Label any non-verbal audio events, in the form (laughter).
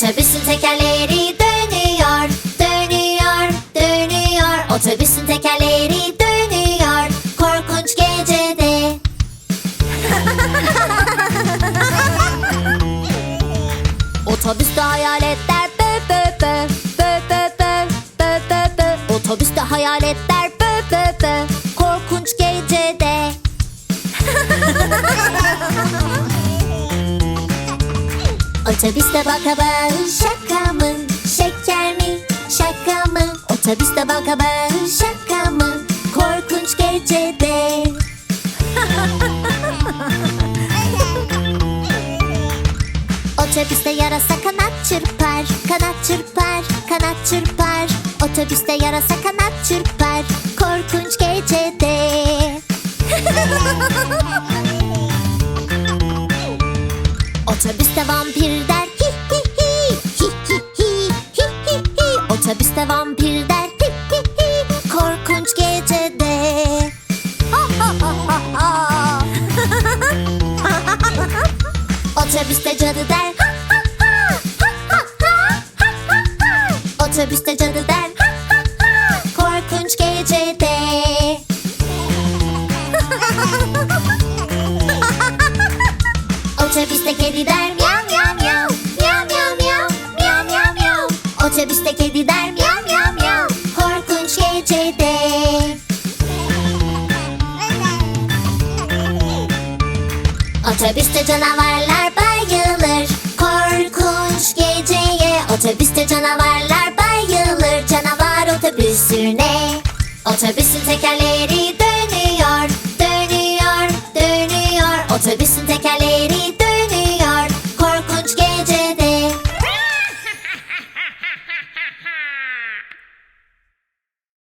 Otobüsün tekerleri dönüyor, dönüyor, dönüyor. Otobüsün tekerleri dönüyor, korkunç gecede. Otobüste hayaletler bö bö bö bö bö bö bö bö. Otobüste hayaletler bö bö bö Otobüste bakalım şaka mı şeker mi şaka mı? Otobüste bakalım şaka mı korkunç gecede? (laughs) Otobüste yarasa kanat çırpar kanat çırpar kanat çırpar. Otobüste yarasa kanat çırpar korkunç gecede Otobüste vampir der hi hi hi. Hi hi hi hi hi hi. Otobüste vampir der hi hi hi. Korkunç gecede. Ha ha ha ha ha. (laughs) Otobüste cadı der ha ha ha ha ha ha ha. Ha Otobüste cadı der Otobüste kedi der miyav miyav miyav. Miyav miyav miyav miyav miyav miyav. Otobüste kedi der miyav miyav miyav. Korkunç gecede. Otobüste canavarlar bayılır. Korkunç geceye. Otobüste canavarlar bayılır. Canavar otobüsüne. Otobüsün tekerleri